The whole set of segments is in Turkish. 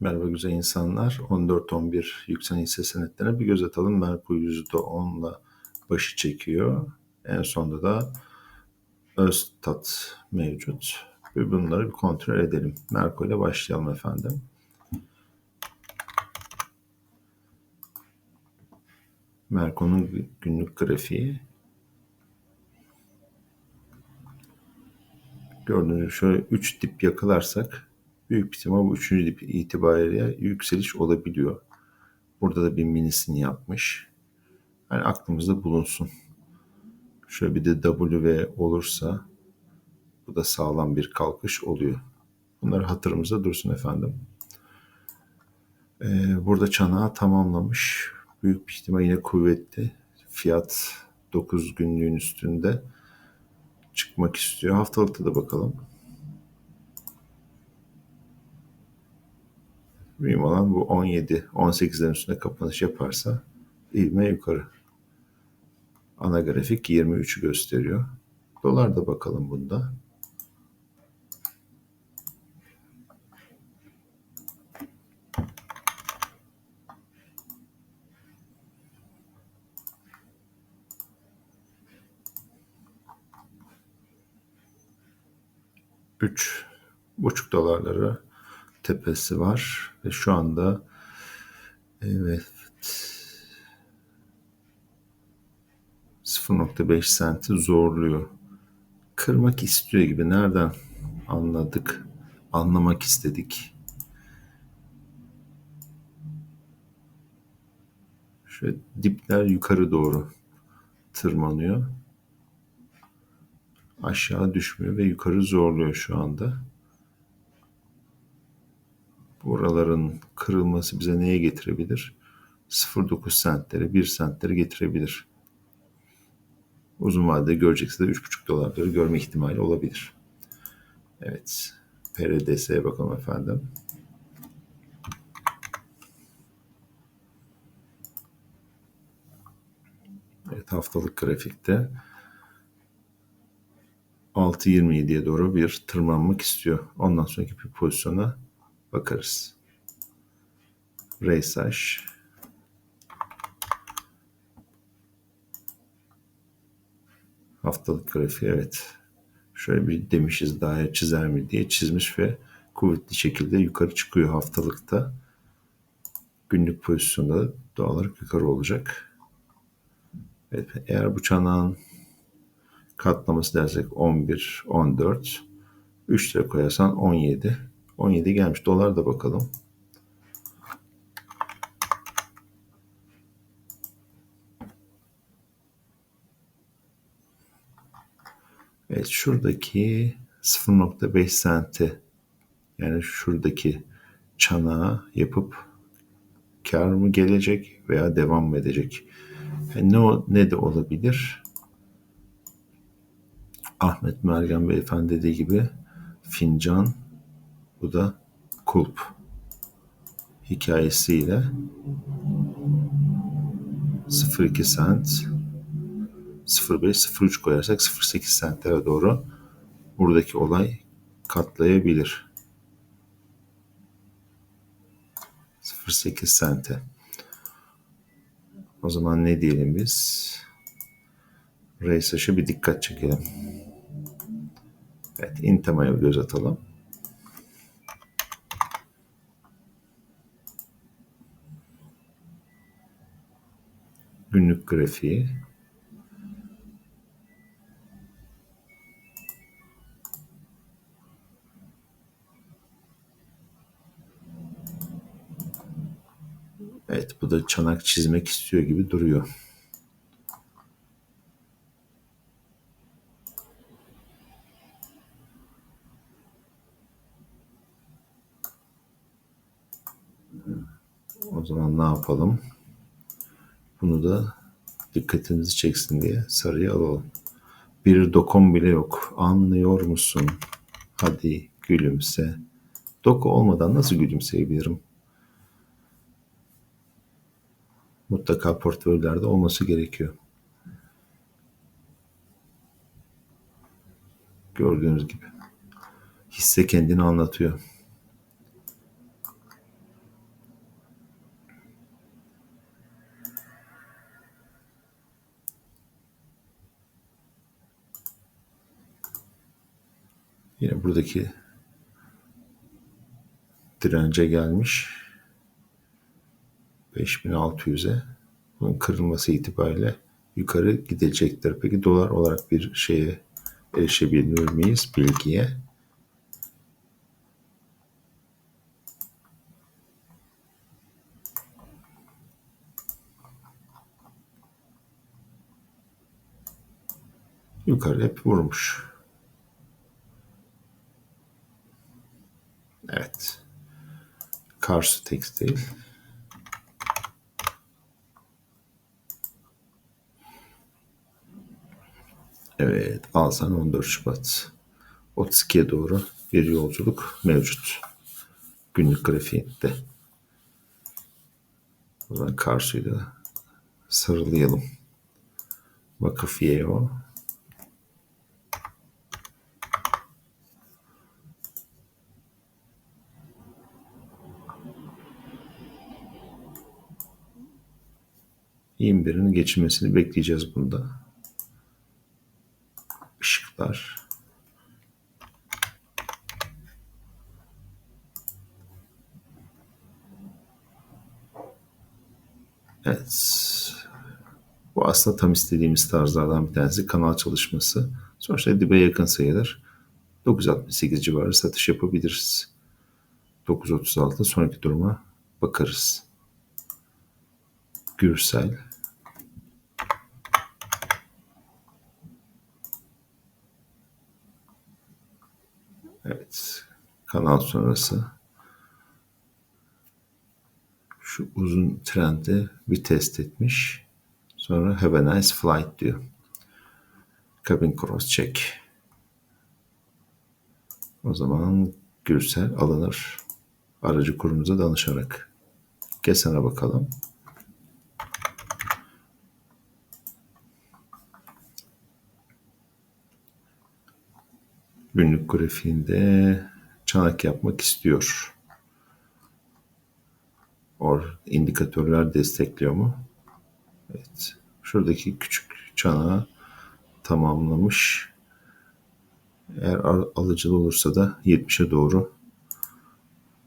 Merhaba güzel insanlar. 14-11 yükselen hisse senetlerine bir göz atalım. Merkur %10'la başı çekiyor. En sonda da Öztat mevcut. Ve bunları bir kontrol edelim. Merkur ile başlayalım efendim. Merkur'un günlük grafiği. Gördüğünüz gibi şöyle 3 dip yakalarsak büyük bir ihtimal bu üçüncü dip itibariyle yükseliş olabiliyor. Burada da bir minisini yapmış. Yani aklımızda bulunsun. Şöyle bir de W olursa bu da sağlam bir kalkış oluyor. Bunlar hatırımızda dursun efendim. Ee, burada çanağı tamamlamış. Büyük bir ihtimal yine kuvvetli. Fiyat 9 günlüğün üstünde çıkmak istiyor. Haftalıkta da bakalım. Mühim olan bu 17, 18'lerin üstünde kapanış yaparsa ivme yukarı. Ana grafik 23'ü gösteriyor. Dolar da bakalım bunda. Üç buçuk dolarları tepesi var ve şu anda evet 0.5 senti zorluyor. Kırmak istiyor gibi. Nereden anladık? Anlamak istedik. Şöyle dipler yukarı doğru tırmanıyor. Aşağı düşmüyor ve yukarı zorluyor şu anda. Buraların kırılması bize neye getirebilir? 0.9 sentlere, 1 sentlere getirebilir. Uzun vadede görecekse de 3.5 dolarları görme ihtimali olabilir. Evet. PRDS'ye bakalım efendim. Evet haftalık grafikte 6.27'ye doğru bir tırmanmak istiyor. Ondan sonraki bir pozisyona bakarız. Reysaj haftalık grafiği evet. Şöyle bir demişiz daire çizer mi diye çizmiş ve kuvvetli şekilde yukarı çıkıyor haftalıkta. Günlük pozisyonda doğal olarak yukarı olacak. Evet, eğer bu çanağın katlaması dersek 11, 14, 3 lira koyarsan 17. 17 gelmiş. Dolar da bakalım. Evet şuradaki 0.5 sente yani şuradaki çanağı yapıp kar mı gelecek veya devam mı edecek? Yani ne, o, ne de olabilir? Ahmet Mergen Beyefendi dediği gibi fincan bu da kulp hikayesiyle 0.2 sent 0.5-0.3 koyarsak 0.8 sentlere doğru buradaki olay katlayabilir. 0.8 sente. O zaman ne diyelim biz? Raysaş'a bir dikkat çekelim. Evet, Intama'ya bir göz atalım. Günlük grafiği. Evet bu da çanak çizmek istiyor gibi duruyor. O zaman ne yapalım? Bunu da dikkatinizi çeksin diye sarıya alalım. Bir dokun bile yok. Anlıyor musun? Hadi gülümse. Doku olmadan nasıl gülümseyebilirim? mutlaka portföylerde olması gerekiyor. Gördüğünüz gibi. Hisse kendini anlatıyor. Yine buradaki dirence gelmiş. 5600'e. Bunun kırılması itibariyle yukarı gidecektir. Peki dolar olarak bir şeye erişebilir miyiz bilgiye? Yukarı hep vurmuş. Evet. Karsu Tekstil. Evet, Alsan 14 Şubat. 32'ye doğru bir yolculuk mevcut. Günlük grafiğinde. O zaman Karsu'yu da sarılayalım. Vakıf Yeo 21'in geçilmesini bekleyeceğiz bunda. Işıklar. Evet. Bu aslında tam istediğimiz tarzlardan bir tanesi kanal çalışması. Sonuçta dibe yakın sayılır. 9.68 civarı satış yapabiliriz. 9.36 sonraki duruma bakarız. Gürsel Kanal sonrası. Şu uzun trendi bir test etmiş. Sonra have a nice flight diyor. Cabin cross check. O zaman Gürsel alınır. Aracı kurumuza danışarak. Kesene bakalım. günlük grafiğinde çanak yapmak istiyor. Or indikatörler destekliyor mu? Evet. Şuradaki küçük çanağı tamamlamış. Eğer alıcılı olursa da 70'e doğru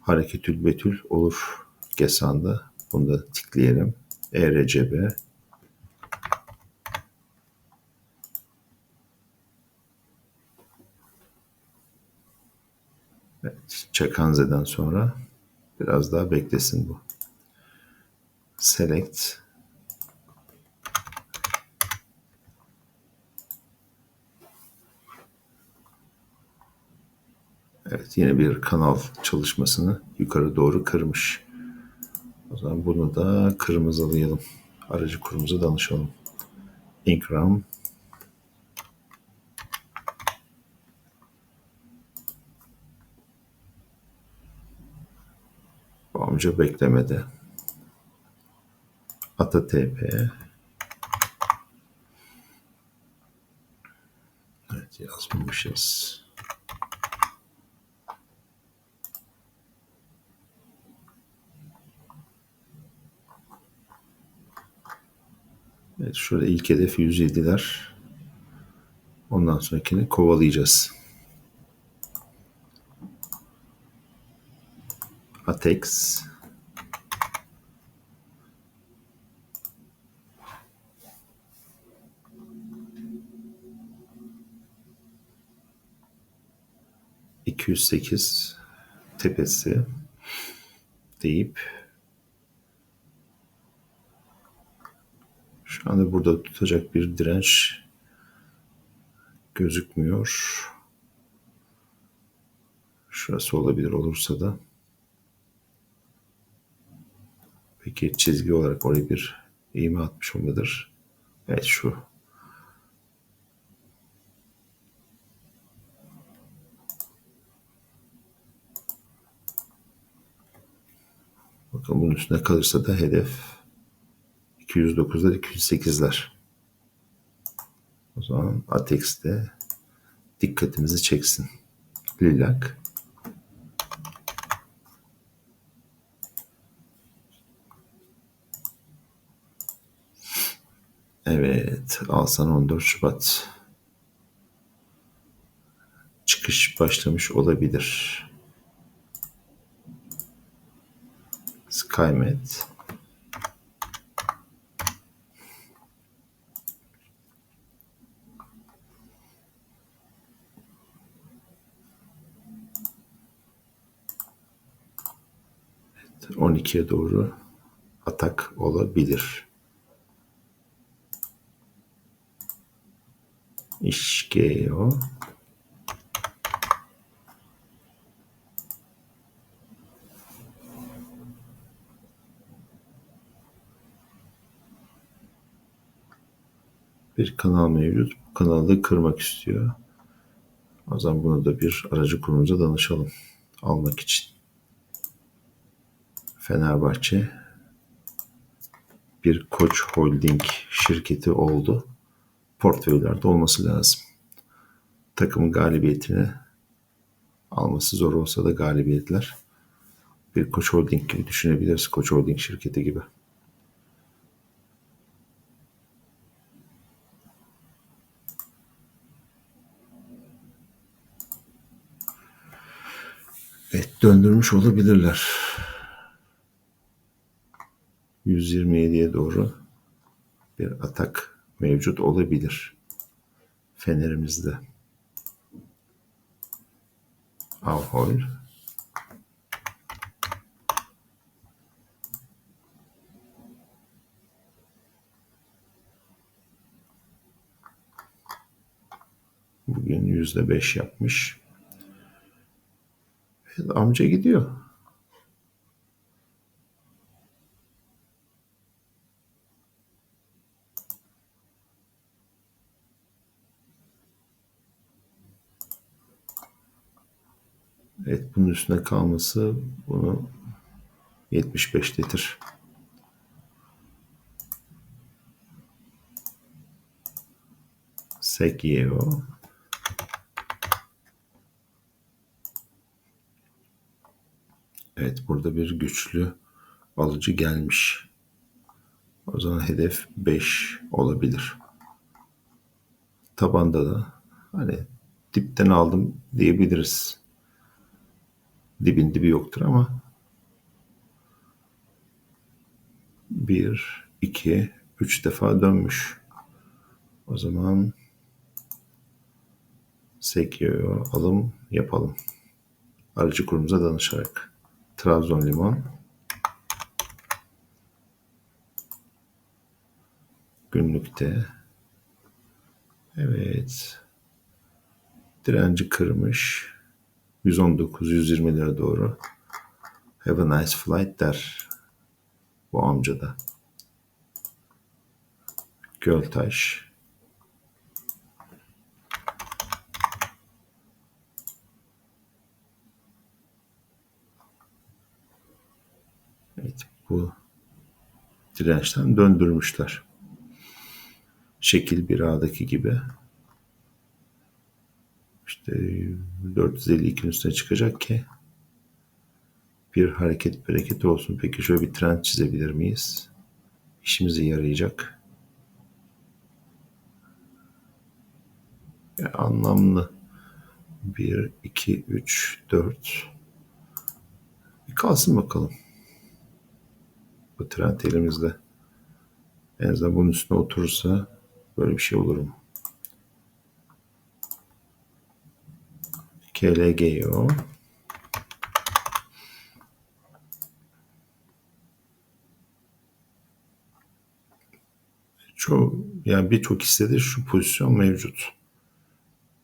hareketül betül olur Gesan'da. Bunu da tıklayalım. ERCB Evet, Çakanze'den sonra biraz daha beklesin bu. Select Evet yine bir kanal çalışmasını yukarı doğru kırmış. O zaman bunu da kırmızılayalım. Aracı kurumuza danışalım. Ingram amca beklemede. Ata TP. Evet yazmamışız. Evet şurada ilk hedef 107'ler. Ondan sonrakini kovalayacağız. Atex. İki yüz sekiz tepesi deyip şu anda burada tutacak bir direnç gözükmüyor. Şurası olabilir olursa da Peki çizgi olarak oraya bir iğme atmış olmadır? Evet şu. Bakın bunun üstüne kalırsa da hedef 209'lar 208'ler. O zaman Atex'te dikkatimizi çeksin. Lilak Evet, Alsan 14 Şubat. Çıkış başlamış olabilir. SkyMed. Evet, 12'ye doğru atak olabilir. İşgeo. bir kanal mevcut. Bu kanalı kırmak istiyor. O zaman bunu da bir aracı kurumuza danışalım. Almak için. Fenerbahçe bir Koç Holding şirketi oldu. Portföylerde olması lazım. Takımın galibiyetini alması zor olsa da galibiyetler bir Koç Holding gibi düşünebiliriz. Koç Holding şirketi gibi. Evet döndürmüş olabilirler. 127'ye doğru bir atak mevcut olabilir. Fenerimizde. Avhol. Bugün yüzde beş yapmış. Amca gidiyor. Evet bunun üstüne kalması bunu 75 litir. Sekio. Evet burada bir güçlü alıcı gelmiş. O zaman hedef 5 olabilir. Tabanda da hani dipten aldım diyebiliriz. Dibin dibi yoktur ama bir, iki, üç defa dönmüş. O zaman Sekio'ya alım yapalım. Aracı kurumuza danışarak. Trabzon limon. Günlükte. Evet. Direnci kırmış. 119-120 lira doğru. Have a nice flight der. Bu amca da. Göltaş. Evet bu dirençten döndürmüşler. Şekil bir A'daki gibi. İşte 452'nin üstüne çıkacak ki bir hareket bereket olsun. Peki şöyle bir trend çizebilir miyiz? İşimize yarayacak. Yani anlamlı. 1, 2, 3, 4. Bir kalsın bakalım. Bu trend elimizde. En azından bunun üstüne oturursa böyle bir şey olur mu? KLGO. Çok yani birçok hissede şu pozisyon mevcut.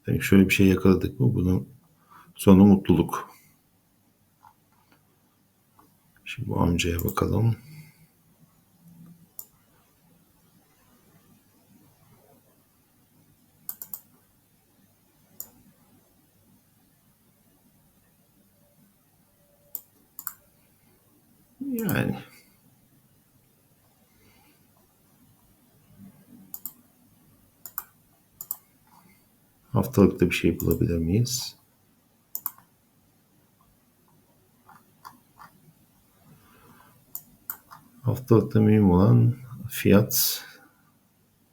Yani şöyle bir şey yakaladık mı bunun sonu mutluluk. Şimdi bu amcaya bakalım. Yani haftalıkta bir şey bulabilir miyiz? Haftalıkta mühim olan fiyat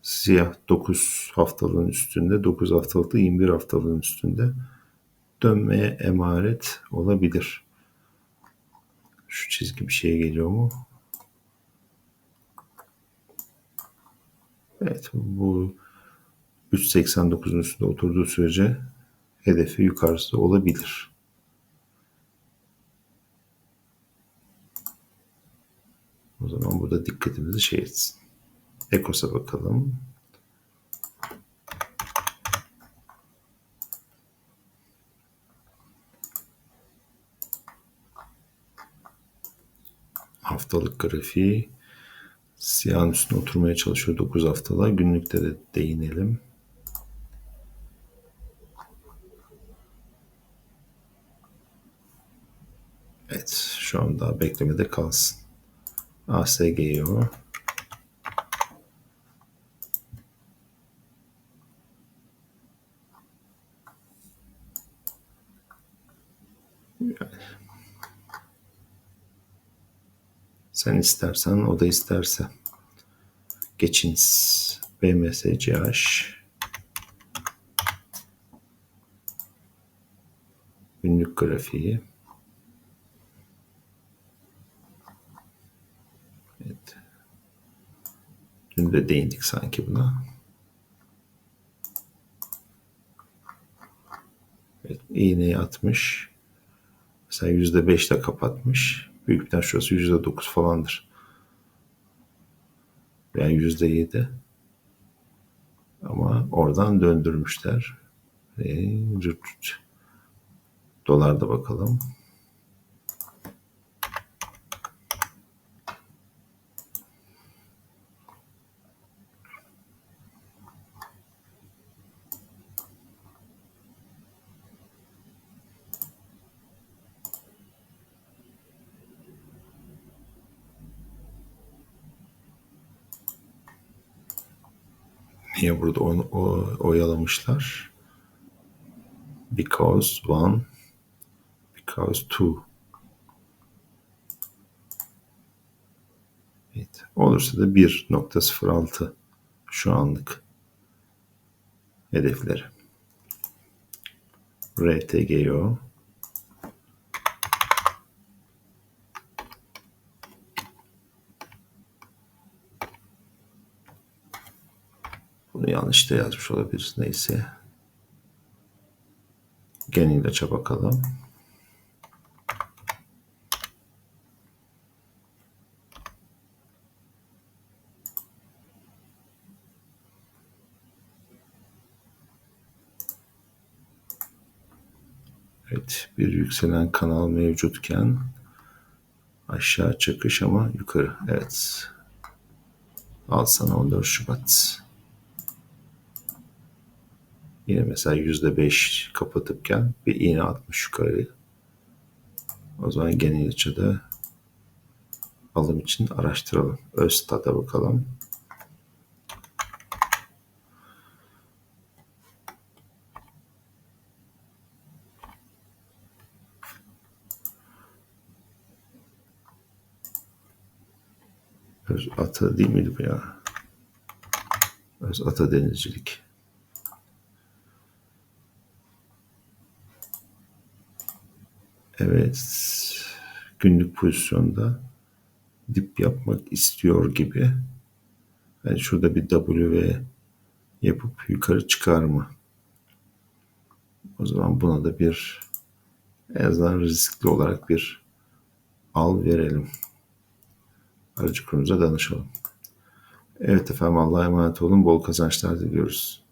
siyah 9 haftalığın üstünde, 9 haftalıkta 21 haftalığın üstünde. dönmeye emaret olabilir. Şu çizgi bir şeye geliyor mu? Evet bu 3.89'un üstünde oturduğu sürece hedefi yukarısı olabilir. O zaman burada dikkatimizi şey etsin. Ekos'a bakalım. Haftalık grafiği siyahın üstüne oturmaya çalışıyor 9 haftalar. Günlükte de değinelim. Evet şu an beklemede kalsın. ASGO Sen istersen o da isterse. Geçiniz. BMSCH günlük grafiği Dün de değindik sanki buna. Evet, iğneyi atmış. Mesela yüzde beşle kapatmış. Büyük bir şurası yüzde dokuz falandır. Yani yüzde yedi. Ama oradan döndürmüşler. E, Dolarda bakalım. Niye burada onu oyalamışlar? Because one, because two. Evet. Olursa da 1.06 şu anlık hedefleri. RTGO Bunu yanlış da yazmış olabiliriz. Neyse. Gen ilaça bakalım. Evet, bir yükselen kanal mevcutken aşağı çıkış ama yukarı. Evet. Al sana 14 Şubat. Yine mesela yüzde beş kapatıpken bir iğne atmış yukarı. O zaman genel açıda alım için araştıralım. Özstat'a bakalım. Öz ata değil miydi bu ya? Öz ata denizcilik. Evet. Günlük pozisyonda dip yapmak istiyor gibi. Yani şurada bir W yapıp yukarı çıkar mı? O zaman buna da bir en azından riskli olarak bir al verelim. Aracı kurumuza danışalım. Evet efendim Allah'a emanet olun. Bol kazançlar diliyoruz.